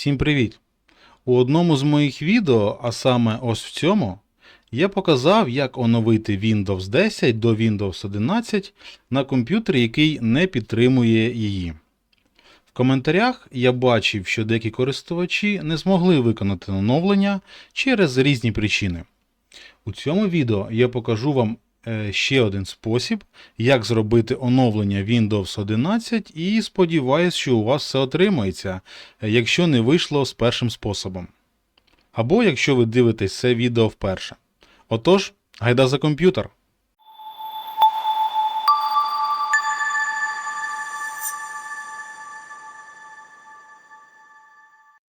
Всім привіт! У одному з моїх відео, а саме ось в цьому, я показав, як оновити Windows 10 до Windows 11 на комп'ютері, який не підтримує її. В коментарях я бачив, що деякі користувачі не змогли виконати оновлення через різні причини. У цьому відео я покажу вам ще один спосіб, як зробити оновлення Windows 11 і сподіваюся, що у вас все отримається, е, якщо не вийшло з першим способом. Або якщо ви дивитесь це відео вперше. Отож, гайда за комп'ютер.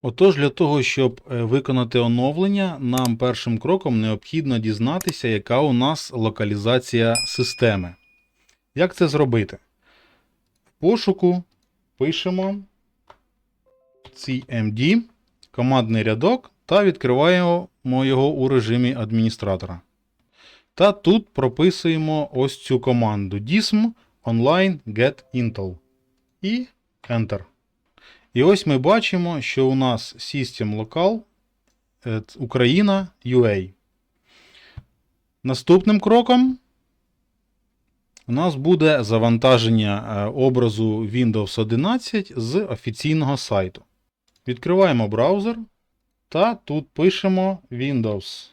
Отож, для того, щоб е, виконати оновлення, нам першим кроком необхідно дізнатися, яка у нас локалізація системи. Як це зробити? В пошуку пишемо cmd, командний рядок та відкриваємо його у режимі адміністратора. Та тут прописуємо ось цю команду dism online get intel і Enter. І ось ми бачимо, що у нас System Local е, Україна UA. Наступним кроком у нас буде завантаження е, образу Windows 11 з офіційного сайту. Відкриваємо браузер та тут пишемо Windows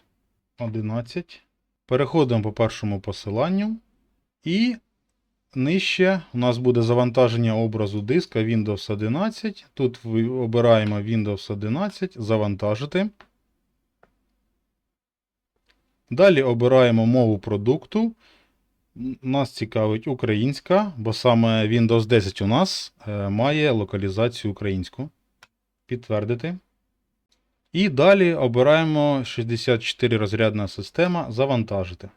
11. Переходимо по першому посиланню. І Нижче у нас буде завантаження образу диска Windows 11. Тут обираємо Windows 11, завантажити. Далі обираємо мову продукту. Нас цікавить українська, бо саме Windows 10 у нас е, має локалізацію українську. Підтвердити. І далі обираємо 64 розрядна система завантажити.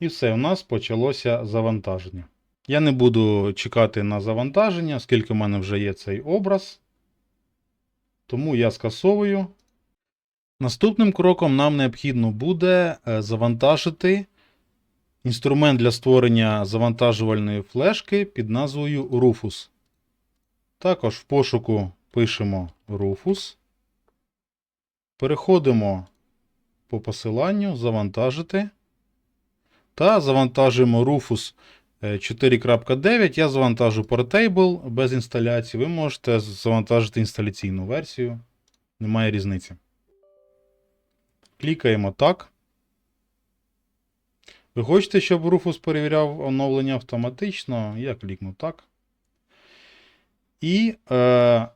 І все, у нас почалося завантаження. Я не буду чекати на завантаження, оскільки в мене вже є цей образ. Тому я скасовую. Наступним кроком нам необхідно буде е, завантажити інструмент для створення завантажувальної флешки під назвою Rufus. Також в пошуку пишемо Rufus. Переходимо по посиланню Завантажити. Та завантажуємо Rufus 4.9. Я завантажу Portable без інсталяції. Ви можете завантажити інсталяційну версію. Немає різниці. Клікаємо так. Ви хочете, щоб Rufus перевіряв оновлення автоматично? Я клікну так. І е,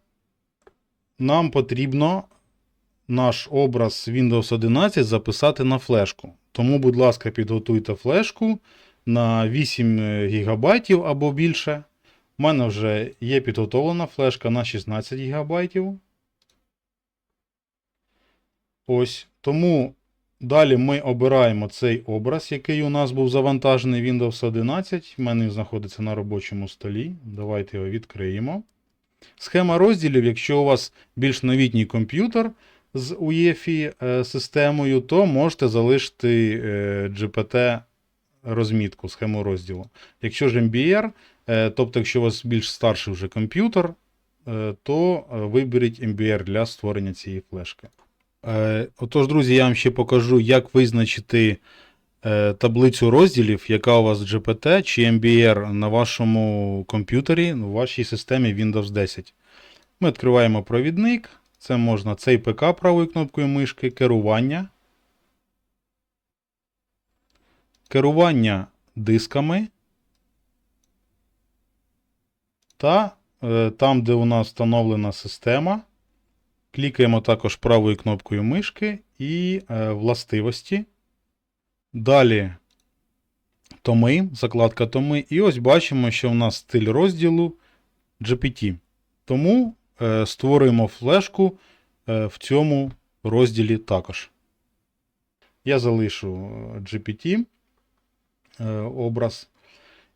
нам потрібно наш образ Windows 11 записати на флешку. Тому, будь ласка, підготуйте флешку на 8 ГБ або більше. У мене вже є підготовлена флешка на 16 ГБ. Ось. Тому далі ми обираємо цей образ, який у нас був завантажений Windows 11. У мене знаходиться на робочому столі. Давайте його відкриємо. Схема розділів, якщо у вас більш новітній комп'ютер з UEFI е, системою, то можете залишити е, GPT розмітку, схему розділу. Якщо ж MBR, е, тобто, якщо у вас більш старший вже комп'ютер, то виберіть MBR для створення цієї флешки. Отож, друзі, я вам ще покажу, як визначити таблицю розділів, яка у вас GPT чи MBR на вашому комп'ютері, у вашій системі Windows 10. Ми відкриваємо провідник. Це можна цей ПК правою кнопкою мишки, керування. Керування дисками. Та е, там, де у нас встановлена система, клікаємо також правою кнопкою мишки і е, властивості. Далі томи, закладка томи. І ось бачимо, що у нас стиль розділу GPT. Тому створюємо флешку е, в цьому розділі також. Я залишу е, GPT образ.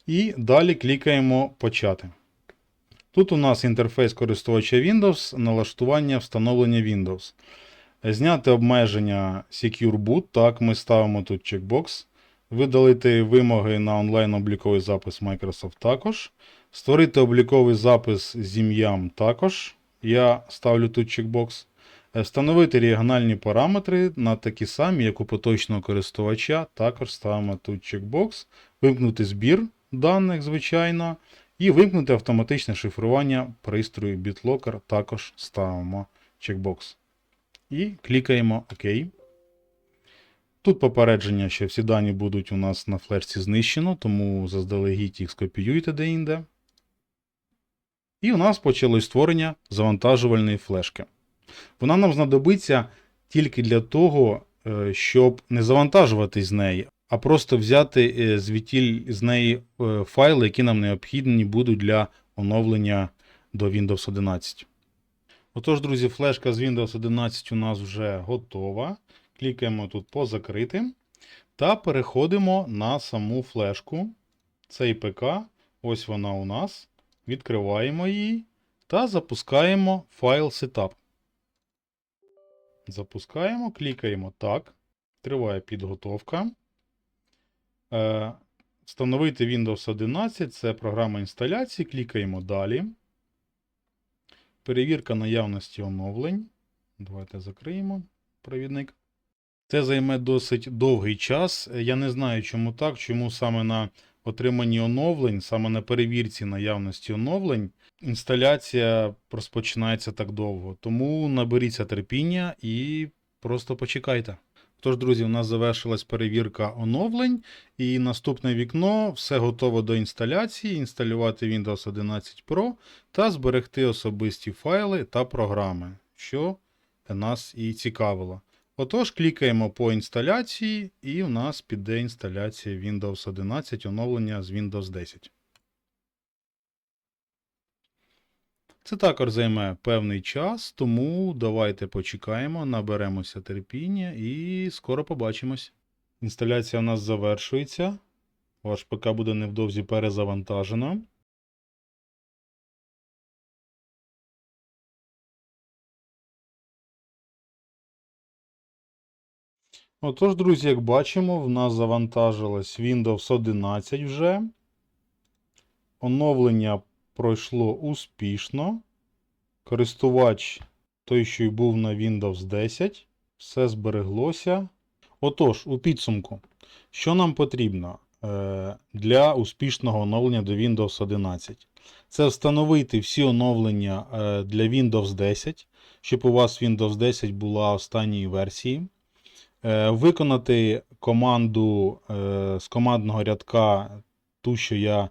І далі клікаємо Почати. Тут у нас інтерфейс користувача Windows, налаштування встановлення Windows. Зняти обмеження Secure Boot. Так, ми ставимо тут чекбокс. Видалити вимоги на онлайн-обліковий запис Microsoft також. Створити обліковий запис з ім'ям також. я ставлю тут чекбокс. Е, Встановити регіональні параметри на такі самі, як у поточного користувача. Також ставимо тут чекбокс. Вимкнути збір даних, звичайно. І вимкнути автоматичне шифрування пристрою BitLocker. Також ставимо чекбокс. І клікаємо ОК. Тут попередження, що всі дані будуть у нас на флешці знищено, тому заздалегідь їх скопіюйте де-інде. І у нас почалось створення завантажувальної флешки. Вона нам знадобиться тільки для того, е, щоб не завантажуватись з неї, а просто взяти е, звідтіль з неї е, файли, які нам необхідні будуть для оновлення до Windows 11. Отож, друзі, флешка з Windows 11 у нас вже готова. Клікаємо тут по закрити. Та переходимо на саму флешку. Цей ПК. Ось вона у нас. Відкриваємо її та запускаємо файл Setup. Запускаємо, клікаємо так. Триває підготовка. Е, Встановити Windows 11 це програма інсталяції. Клікаємо далі. Перевірка наявності оновлень. Давайте закриємо провідник. Це займе досить довгий час. Я не знаю, чому так, чому саме на отриманні оновлень, саме на перевірці наявності оновлень, інсталяція розпочинається так довго. Тому наберіться терпіння і просто почекайте. Тож, друзі, у нас завершилась перевірка оновлень, і наступне вікно все готово до інсталяції, інсталювати Windows 11 Pro та зберегти особисті файли та програми, що нас і цікавило. Отож, клікаємо по інсталяції, і у нас піде інсталяція Windows 11 оновлення з Windows 10. Це також займе певний час, тому давайте почекаємо, наберемося терпіння і скоро побачимось. Інсталяція у нас завершується. Ваш ПК буде невдовзі перезавантажено. Отож, друзі, як бачимо, в нас завантажилось Windows 11 вже. Оновлення пройшло успішно. Користувач той, що й був на Windows 10. Все збереглося. Отож, у підсумку, що нам потрібно е, для успішного оновлення до Windows 11? Це встановити всі оновлення е, для Windows 10, щоб у вас Windows 10 була останньої версії. Е, Виконати команду е, з командного рядка, ту, що я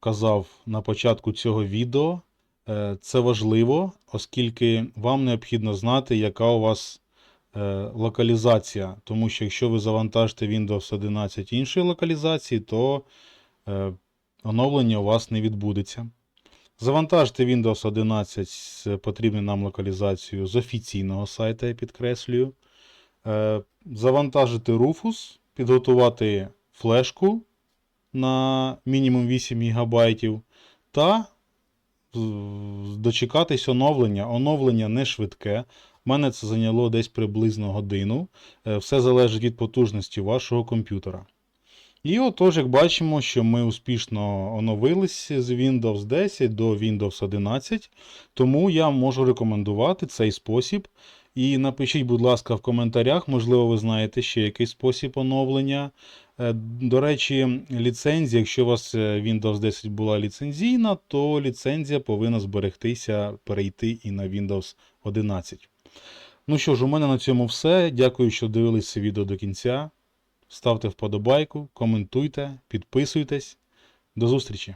вказав на початку цього відео. Е, Це важливо, оскільки вам необхідно знати, яка у вас локалізація. Тому що якщо ви завантажите Windows 11 іншої локалізації, то оновлення у вас не відбудеться. Завантажте Windows 11 з потрібною нам локалізацією з офіційного сайту, я підкреслюю. Е, Завантажити Rufus, підготувати флешку на мінімум 8 ГБ та дочекатись оновлення. Оновлення не швидке. У мене це зайняло десь приблизно годину. Е, Все залежить від потужності вашого комп'ютера. І отож, як бачимо, що ми успішно оновились з Windows 10 до Windows 11, тому я можу рекомендувати цей спосіб. І напишіть, будь ласка, в коментарях, можливо, ви знаєте ще якийсь спосіб оновлення. Е, До речі, ліцензія, якщо у вас е, Windows 10 була ліцензійна, то ліцензія повинна зберегтися, перейти і на Windows 11. Ну що ж, у мене на цьому все. Дякую, що дивились це відео до кінця. Ставте вподобайку, коментуйте, підписуйтесь. До зустрічі!